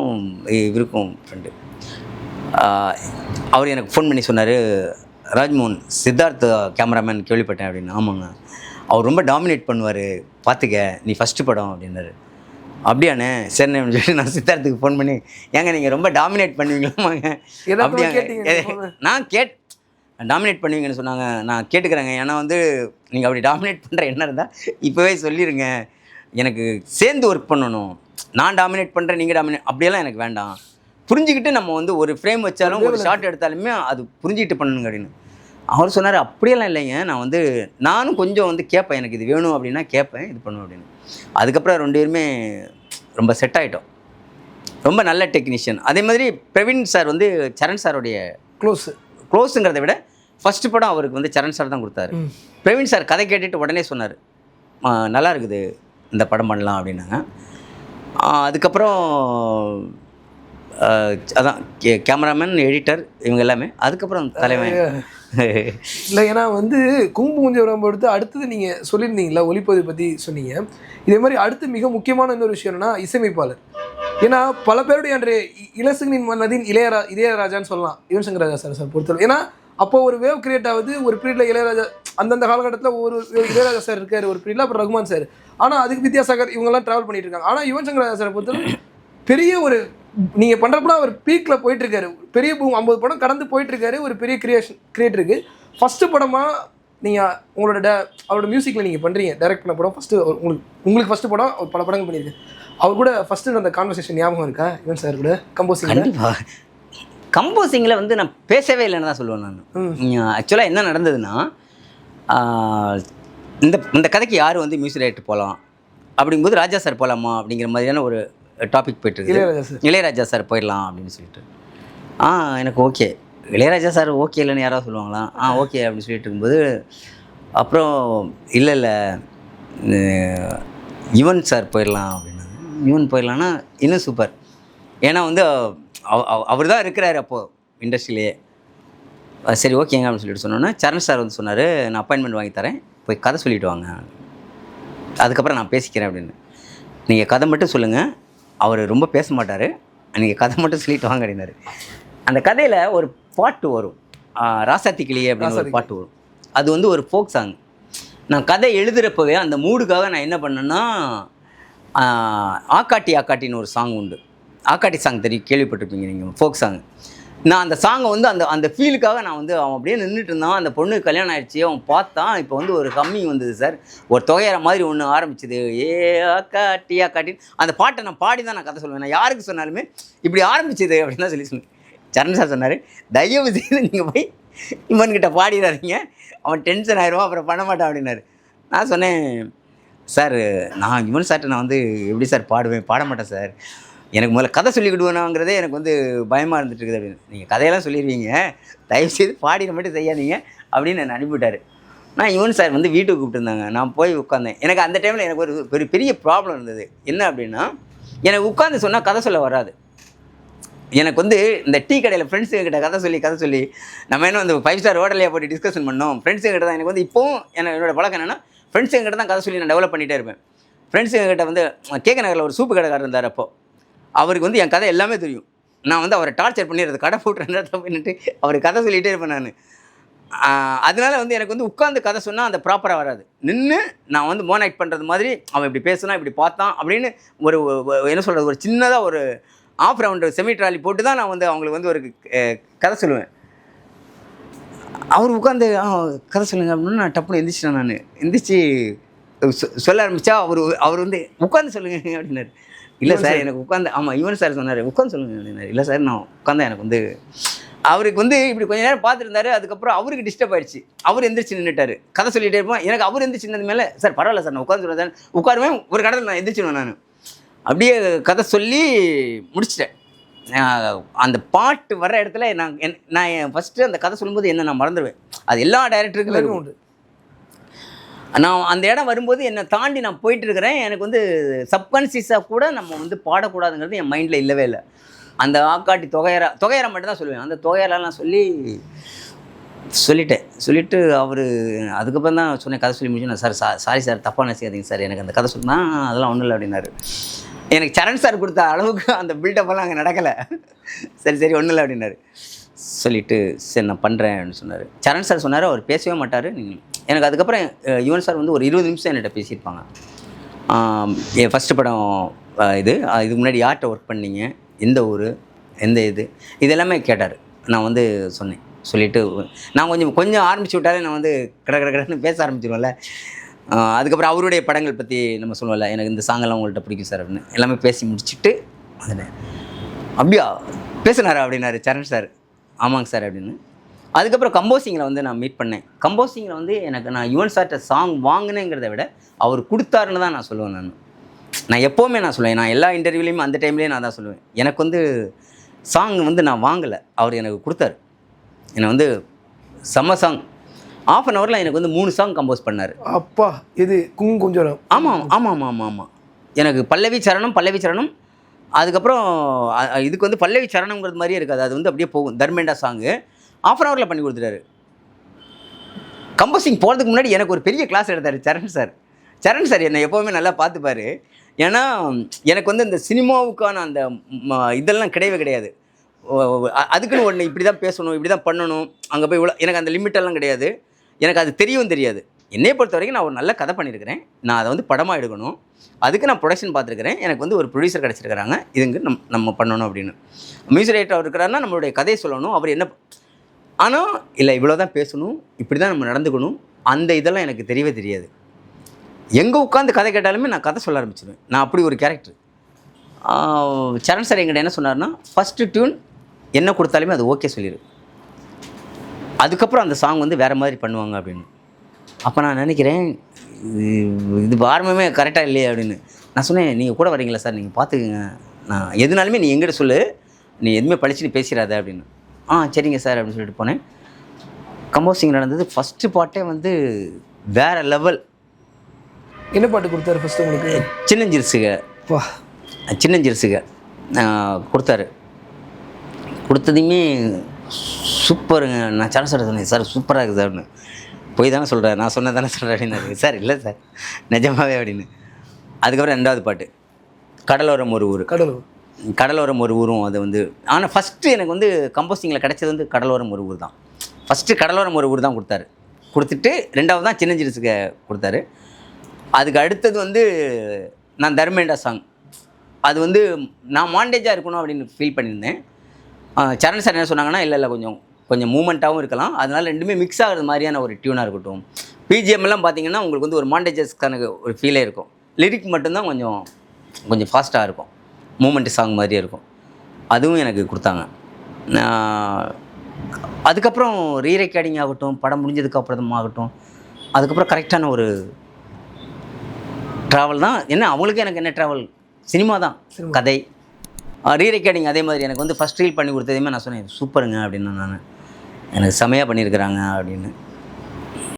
இவருக்கும் ஃப்ரெண்டு அவர் எனக்கு ஃபோன் பண்ணி சொன்னார் ராஜ்மோகன் சித்தார்த் கேமராமேன் கேள்விப்பட்டேன் அப்படின்னு. ஆமாங்க. அவர் ரொம்ப டாமினேட் பண்ணுவார். பார்த்துக்க நீ ஃபஸ்ட்டு படம் அப்படின்னாரு. அப்படியாண்ணே சரிண்ணே அப்படின்னு சொல்லி நான் சித்தார்த்துக்கு ஃபோன் பண்ணி ஏங்க நீங்கள் ரொம்ப டாமினேட் பண்ணுவீங்களாமாங்க அப்படியாங்க? நான் கேட் டாமினேட் பண்ணுவீங்கன்னு சொன்னாங்க. நான் கேட்டுக்கிறேங்க. ஏன்னா வந்து நீங்கள் அப்படி டாமினேட் பண்ணுற என்ன இருந்தால் இப்போவே சொல்லிடுங்க எனக்கு சேர்ந்து ஒர்க் பண்ணணும். நான் டாமினேட் பண்ணுறேன் நீங்கள் டாமினேட் அப்படியெல்லாம் எனக்கு வேண்டாம். புரிஞ்சுக்கிட்டு நம்ம வந்து ஒரு ஃப்ரேம் வச்சாலும் ஒரு ஷாட் எடுத்தாலுமே அது புரிஞ்சுக்கிட்டு பண்ணணுங்க அப்படின்னு. அவர் சொன்னார் அப்படியெல்லாம் இல்லைங்க. நான் வந்து நானும் கொஞ்சம் வந்து கேட்பேன். எனக்கு இது வேணும் அப்படின்னா கேட்பேன் இது பண்ணுவேன் அப்படின்னு. அதுக்கப்புறம் ரெண்டு பேருமே ரொம்ப செட் ஆகிட்டோம் ரொம்ப நல்ல டெக்னீஷியன் அதே மாதிரி பிரவீன் சார் வந்து சரண் சாருடைய க்ளோஸ் க்ளோஸுங்கிறத விட ஃபஸ்ட்டு படம் அவருக்கு வந்து சரண் சார் தான் கொடுத்தாரு. பிரவீன் சார் கதை கேட்டுட்டு உடனே சொன்னார் நல்லா இருக்குது. இந்த படம் பண்ணலாம் அப்படின்னாங்க. அதுக்கப்புறம் அதான் கே கேமராமேன் எடிட்டர் இவங்க எல்லாமே. அதுக்கப்புறம் தலைவன். இல்லை ஏன்னா வந்து கும்பு குஞ்சவரம் எடுத்து அடுத்தது நீங்கள் சொல்லியிருந்தீங்களா ஒளிப்பதிவு பற்றி சொன்னீங்க. இதே மாதிரி அடுத்து மிக முக்கியமான இன்னொரு விஷயம் என்னன்னா இசையமைப்பாளர். ஏன்னா பல பேருடைய அன்றைய இ- இளசுகளின் மன்னதின் இளையரா இளையராஜான்னு சொல்லலாம். யுவன் சங்கர் ராஜா சார் சார் பொறுத்தவரை. ஏன்னா அப்போ ஒரு வேவ் கிரியேட் ஆகுது ஒரு பீரியடில் இளையராஜா அந்தந்த காலகட்டத்தில் ஒரு இளையராஜா சார் இருக்காரு ஒரு பீரியடில் அப்புறம் ரகுமான் சார். ஆனால் அதுக்கு வித்யாசாகர் இவங்கெல்லாம் ட்ராவல் பண்ணிட்டு இருக்காங்க. ஆனால் யுவன் சங்கர் ராஜா சாரை பொறுத்தவரை பெரிய ஒரு நீங்கள் பண்ணுறப்பலாம் அவர் பீக்கில் போயிட்டு இருக்காரு பெரிய பூம் ஐம்பது படம் கடந்து போயிட்டு இருக்காரு ஒரு பெரிய கிரியேஷன் கிரியேட்டருக்கு ஃபஸ்ட்டு படமாக நீங்கள் உங்களோட ட அவரோட மியூசிக்கில் நீங்கள் பண்ணுறீங்க டைரக்ட் பண்ண படம். ஃபஸ்ட்டு உங்களுக்கு உங்களுக்கு ஃபஸ்ட்டு படம் அவர் பல படங்கள் பண்ணியிருக்கு. அவர் கூட ஃபஸ்ட்டு அந்த கான்வர்சேஷன் ஞாபகம் இருக்கா? யுவன் சார் கூட? கம்போசிங் கண்டிப்பாக கம்போசிங்கில் வந்து நான் பேசவே இல்லைன்னு தான் சொல்லுவேன் நான். ஆக்சுவலாக என்ன நடந்ததுன்னா இந்த இந்த கதைக்கு யார் வந்து மியூசிக் டைரக்டர் போகலாம் அப்படிங்கும்போது ராஜா சார் போகலாமா அப்படிங்கிற மாதிரியான ஒரு டாபிக் போயிட்டு இருக்குது. இளையராஜா சார். போயிடலாம் அப்படின்னு சொல்லிட்டு. ஆ எனக்கு ஓகே இளையராஜா சார் ஓகே இல்லைன்னு யாராவது சொல்லுவாங்களா? ஆ ஓகே அப்படின்னு சொல்லிட்டு இருக்கும்போது அப்புறம் இல்லை இல்லை. யுவன் சார் போயிடலாம் அப்படின்னாங்க யுவன் போயிடலான்னா இன்னும் சூப்பர் ஏன்னா வந்து அவர் தான் இருக்கிறாரு அப்போது இண்டஸ்ட்ரியிலேயே சரி ஓகேங்க அப்படின்னு சொல்லிட்டு சொன்னோன்னே சரண் சார் வந்து சொன்னார் நான் அப்பாயின்மெண்ட் வாங்கி தரேன். போய் கதை சொல்லிட்டு வாங்க. அதுக்கப்புறம் நான் பேசிக்கிறேன் அப்படின்னு. நீங்கள் கதை மட்டும் சொல்லுங்கள் அவர் ரொம்ப பேச மாட்டார் நீங்கள் கதை மட்டும் சொல்லிட்டு வாங்க அப்படின்னாரு. அந்த கதையில் ஒரு பாட்டு வரும். ராசாத்தி கிளியே அப்படின்னு ஒரு பாட்டு வரும். அது வந்து ஒரு ஃபோக் சாங். நான் கதை எழுதுகிறப்பவே அந்த மூடுக்காக நான் என்ன பண்ணேன்னா ஆக்காட்டி ஆக்காட்டின்னு ஒரு சாங் உண்டு. ஆக்காட்டி சாங் தெரியும் கேள்விப்பட்டிருப்பீங்க நீங்கள் ஃபோக் சாங். நான் அந்த சாங்கை வந்து அந்த அந்த ஃபீலுக்காக நான் வந்து அவன் அப்படியே நின்றுட்டு இருந்தான். அந்த பொண்ணுக்கு கல்யாணம் ஆயிடுச்சு. அவன் பார்த்தான். இப்போ வந்து ஒரு கம்மி வந்தது சார் ஒரு தொகையிற மாதிரி ஒன்று ஆரம்பிச்சது. ஏ காட்டியா காட்டின்னு அந்த பாட்டை நான் பாடி தான் நான் கதை சொல்லுவேன் நான் யாருக்கு சொன்னாலுமே இப்படி ஆரம்பிச்சது அப்படின்னு தான் சொல்லி சொன்னேன். சரண் சார் சொன்னார் தயவு செய்து நீங்கள் போய் இவன்கிட்ட பாடிடாதீங்க. அவன் டென்ஷன் ஆயிடுவான் அப்புறம் பண்ண மாட்டான் அப்படின்னாரு. நான் சொன்னேன் சார் நான் யுவன் சார்ட்ட நான் வந்து எப்படி சார் பாடுவேன்? பாட மாட்டேன் சார் எனக்கு முதல்ல கதை சொல்லிக்கிடுவேனாங்கிறதே எனக்கு வந்து பயமாக இருந்துட்டு இருக்குது அப்படின்னு. நீங்கள் கதையெல்லாம் சொல்லிடுவீங்க. தயவுசெய்து பாடின மட்டும் செய்யாதீங்க அப்படின்னு என்னை அனுப்பிவிட்டார். நான் யுவன் சார் வந்து வீட்டுக்கு கூப்பிட்டுருந்தாங்க. நான் போய் உட்காந்தேன். எனக்கு அந்த டைமில் எனக்கு ஒரு பெரிய பெரிய ப்ராப்ளம் இருந்தது. என்ன அப்படின்னா எனக்கு உட்காந்து சொன்னால் கதை சொல்ல வராது. எனக்கு வந்து இந்த டீ கடையில் ஃப்ரெண்ட்ஸுங்கிட்ட கதை சொல்லி கதை சொல்லி நம்ம என்ன வந்து ஃபைவ் ஸ்டார் ஹோட்டலையே போட்டு டிஸ்கஷன் பண்ணோம். ஃப்ரெண்ட்ஸுங்கிட்ட தான் எனக்கு வந்து இப்போவும் எனக்கு என்னோட பழக்கம் என்னென்னா ஃப்ரெண்ட்ஸுங்க கிட்ட தான் கதை சொல்லி நான் டெவலப் பண்ணிகிட்டே இருப்பேன். ஃப்ரெண்ட்ஸுங்கிட்ட வந்து கேக்க நகரில் ஒரு சூப்பு கடைக்காரர் இருந்தார் அப்போது அவருக்கு வந்து என் கதை எல்லாமே தெரியும். நான் வந்து அவரை டார்ச்சர் பண்ணிடுறது கடை போட்டுறேன் ரெண்டு இடத்துல போயிட்டு கதை சொல்லிகிட்டே இருப்பேன் நான். அதனால வந்து எனக்கு வந்து உட்காந்து கதை சொன்னால் அந்த ப்ராப்பராக வராது. நின்று நான் வந்து மோனாக்ட் பண்ணுறது மாதிரி அவன் இப்படி பேசினா இப்படி பார்த்தான் அப்படின்னு ஒரு என்ன சொல்கிறது ஒரு சின்னதாக ஒரு ஆஃப் ரவுண்டு செமி ட்ராலி போட்டு தான் நான் வந்து அவங்களுக்கு வந்து ஒரு கதை சொல்லுவேன். அவர் உட்காந்து ஆ கதை சொல்லுங்க அப்படின்னு நான் டப்புன்னு எந்திரிச்சிட்டேன் நான். எந்திரிச்சு சொ- சொல்ல ஆரம்பிச்சா அவர் அவர் வந்து உட்காந்து சொல்லுங்க அப்படின்னாரு. இல்லை சார். எனக்கு உட்காந்து ஆமாம் யுவன் சார் சொன்னார். உட்காந்து சொல்லுங்க இல்லை சார் நான் உட்காந்தா எனக்கு வந்து அவருக்கு வந்து இப்படி கொஞ்ச நேரம் பார்த்துருந்தாரு அதுக்கப்புறம் அவருக்கு டிஸ்டர்ப் ஆயிடுச்சு. அவர் எந்திரிச்சு நின்றுட்டாரு கதை சொல்லிட்டே இருப்போம். எனக்கு அவர் எந்திரிச்சு நின்னது மேலே சார் பரவாயில்ல சார் நான் உட்காந்து சொல்லுறேன் உட்காருவேன் ஒரு கடத்தில் நான் எந்திரிச்சிடுவேன் நான். அப்படியே கதை சொல்லி முடிச்சிட்டேன். அந்த பாட்டு வர்ற இடத்துல நான் என்- நான் என் ஃபஸ்ட்டு அந்த கதை சொல்லும்போது என்ன நான் மறந்துடுவேன் அது எல்லா டைரக்டருக்கும் உண்டு. நான் அந்த இடம் வரும்போது என்னை தாண்டி நான் போயிட்டு இருக்கிறேன் எனக்கு வந்து சப்கான்சியஸாக கூட நம்ம வந்து பாடக்கூடாதுங்கிறது என் மைண்டில் இல்லவே இல்லை. அந்த ஆக்காட்டி தொகையரா தொகையரா மட்டும் தான் சொல்லுவேன். அந்த தொகையரெல்லாம் சொல்லி சொல்லிட்டேன். சொல்லிவிட்டு அவர் அதுக்கப்புறம் தான் சொன்னேன் கதை சொல்லி முடிச்சு நான் சார் சா சாரி சார் தப்பாக நினச்சிக்காதீங்க சார். எனக்கு அந்த கதை சொன்னால் அதெல்லாம் ஒன்றும் இல்லை அப்படின்னாரு. எனக்கு சரண் சார் கொடுத்த அளவுக்கு அந்த பில்டப்பெல்லாம் அங்கே நடக்கலை. சரி சரி ஒன்றும் இல்லை அப்படின்னாரு. சொல்லிவிட்டு சரி நான் பண்ணுறேன் அப்படின்னு சொன்னார். சரண் சார் சொன்னார் அவர் பேசவே மாட்டார். நீங்கள் எனக்கு அதுக்கப்புறம் யுவன் சார் வந்து ஒரு இருபது நிமிஷம் என்கிட்ட பேசியிருப்பாங்க. என் ஃபஸ்ட்டு படம் இது. இதுக்கு முன்னாடி யார்கிட்ட ஒர்க் பண்ணீங்க? எந்த ஊர்? எந்த இது? இது எல்லாமே கேட்டார். நான் வந்து சொன்னேன். சொல்லிவிட்டு நான் கொஞ்சம் கொஞ்சம் ஆரம்பிச்சு விட்டாலே நான் வந்து கட கட கடன்னு பேச ஆரம்பிச்சிருவேன்ல. அதுக்கப்புறம் அவருடைய படங்கள் பற்றி நம்ம சொல்லுவோம்ல எனக்கு இந்த சாங்கெல்லாம் உங்கள்கிட்ட பிடிக்கும் சார் அப்படின்னு. எல்லாமே பேசி முடிச்சுட்டு அதில் அப்படியா? பேசினாரா? அப்படின்னாரு சரண் சார். ஆமாங்க சார் அப்படின்னு. அதுக்கப்புறம் கம்போசிங்கில் வந்து நான் மீட் பண்ணேன். கம்போசிங்கில் வந்து எனக்கு நான் யுவன் சார்ட்ட சாங் வாங்கினேங்கிறத விட அவர் கொடுத்தாருன்னு தான் நான் சொல்லுவேன் நான். நான் எப்போவுமே நான் சொல்லுவேன். நான் எல்லா இன்டர்வியூலையும் அந்த டைம்லேயே நான் தான் சொல்லுவேன். எனக்கு வந்து சாங் வந்து நான் வாங்கலை. அவர் எனக்கு கொடுத்தாரு. என்னை வந்து செம்ம சாங் ஆஃப் அன் ஹவரில் எனக்கு வந்து மூணு சாங் கம்போஸ் பண்ணார். அப்பா இது குங்கும் கொஞ்சம் ஆமாம் ஆமாம் ஆமாம் ஆமாம் ஆமாம் எனக்கு பல்லவி சரணம் பல்லவி சரணம் அதுக்கப்புறம் இதுக்கு வந்து பல்லவி சரணம்ங்கிறது மாதிரியே இருக்காது. அது வந்து அப்படியே போகும். தர்மேண்டா சாங்கு ஆஃப் அன் ஹவரில் பண்ணி கொடுத்துட்டாரு. கம்போசிங் போகிறதுக்கு முன்னாடி எனக்கு ஒரு பெரிய கிளாஸ் எடுத்தார் சரண் சார் சரண் சார் என்னை எப்போவுமே நல்லா பார்த்துப்பார். ஏன்னா எனக்கு வந்து இந்த சினிமாவுக்கான அந்த ம- இதெல்லாம் கிடையவே கிடையாது. அதுக்குன்னு ஒன்று இப்படி தான் பேசணும் இப்படி தான் பண்ணணும். அங்கே போய் இவ்வளோ எனக்கு அந்த லிமிட்டெல்லாம் கிடையாது. எனக்கு அது தெரியவும் தெரியாது. என்னை பொறுத்த வரைக்கும் நான் ஒரு நல்ல கதை பண்ணியிருக்கிறேன். நான் அதை வந்து படமாக எடுக்கணும். அதுக்கு நான் ப்ரொடக்ஷன் பார்த்துருக்கிறேன். எனக்கு வந்து ஒரு ப்ரொடியூசர் கிடச்சிருக்கிறாங்க. இதுங்க நம் நம்ம பண்ணணும் அப்படின்னு. மியூசிக் டைரக்டர் இருக்கிறாருன்னா நம்மளுடைய கதையை சொல்லணும். அவர் என்ன ஆனால் இல்லை இவ்வளோ தான் பேசணும். இப்படி தான் நம்ம நடந்துக்கணும். அந்த இதெல்லாம் எனக்கு தெரியவே தெரியாது. எங்கே உட்காந்து கதை கேட்டாலுமே நான் கதை சொல்ல ஆரம்பிச்சிடுவேன் நான் அப்படி ஒரு கேரக்டர் சரண் சார் எங்கிட்ட என்ன சொன்னார்னா ஃபஸ்ட்டு டியூன் என்ன கொடுத்தாலுமே அது ஓகே சொல்லிடு அதுக்கப்புறம் அந்த சாங் வந்து வேறு மாதிரி பண்ணுவாங்க அப்படின்னு. அப்போ நான் நினைக்கிறேன் இது- ஆரம்பமே கரெக்டாக இல்லையே அப்படின்னு. நான் சொன்னேன் நீங்கள் கூட வரீங்களா சார் நீங்கள் பார்த்துக்குங்க நான் எதுனாலுமே நீ எங்கிட்ட சொல்லு. நீ எதுவுமே படிச்சுட்டு பேசிடாத அப்படின்னு. ஆ சரிங்க சார் அப்படின்னு சொல்லிட்டு போனேன். கம்போசிங் நடந்தது. ஃபஸ்ட்டு பாட்டே வந்து வேறு லெவல் என்ன பாட்டு கொடுத்தாரு ஃபர்ஸ்ட் உங்களுக்கு? சின்னஞ்சிறுசுக. வா. சின்னஞ்சிறுசுக. கொடுத்தாரு. கொடுத்ததையுமே சூப்பருங்க நான் சார் சொன்னேன் சார் சூப்பராக இருக்குது சார்னு போய் தானே சொல்கிறேன் நான் சொன்னது தானே சொல்கிறேன் அப்படின்னு சார் இல்லை சார். நிஜமாவே அப்படின்னு. அதுக்கப்புறம் ரெண்டாவது பாட்டு. கடலோரம் ஒரு ஊர். கடலூர். கடலோரம் ஒரு ஊரும் அது வந்து ஆனால் ஃபஸ்ட்டு எனக்கு வந்து கம்போஸ்டிங்கில் கிடைச்சது வந்து கடலோரம் ஒரு ஊர் தான். ஃபஸ்ட்டு கடலோரம் ஒரு ஊர் தான் கொடுத்தாரு. கொடுத்துட்டு ரெண்டாவது தான் சின்னஞ்சிறுசுக்கு கொடுத்தாரு. அதுக்கு அடுத்தது வந்து நான் தர்மேண்டா சாங் அது வந்து நான் மாண்டேஜாக இருக்கணும் அப்படின்னு ஃபீல் பண்ணியிருந்தேன். சரண் சார் என்ன சொன்னாங்கன்னா இல்லை இல்லை கொஞ்சம் கொஞ்சம் மூமெண்ட்டாகவும் இருக்கலாம். அதனால ரெண்டுமே மிக்ஸ் ஆகிறது மாதிரியான ஒரு டியூனாக இருக்கட்டும். பிஜிஎம் எல்லாம் பார்த்தீங்கன்னா உங்களுக்கு வந்து ஒரு மாண்டேஜஸ்க்கான ஒரு ஃபீலே இருக்கும். லிரிக் மட்டும்தான் கொஞ்சம் கொஞ்சம் ஃபாஸ்ட்டாக இருக்கும். மூமெண்ட் சாங் மாதிரியே இருக்கும். அதுவும் எனக்கு கொடுத்தாங்க. அதுக்கப்புறம் ரீ ரெக்கார்டிங் ஆகட்டும் படம் முடிஞ்சதுக்கு அப்புறம் ஆகட்டும் அதுக்கப்புறம் கரெக்டான ஒரு ட்ராவல் தான். என்ன அவங்களுக்கு எனக்கு என்ன ட்ராவல் சினிமா தான் கதை. ரீ ரெக்கார்டிங் அதே மாதிரி எனக்கு வந்து ஃபஸ்ட் ரீல் பண்ணி கொடுத்ததையுமே நான் சொன்னேன் சூப்பருங்க அப்படின்னு நான் எனக்கு செமையாக பண்ணியிருக்கிறாங்க அப்படின்னு.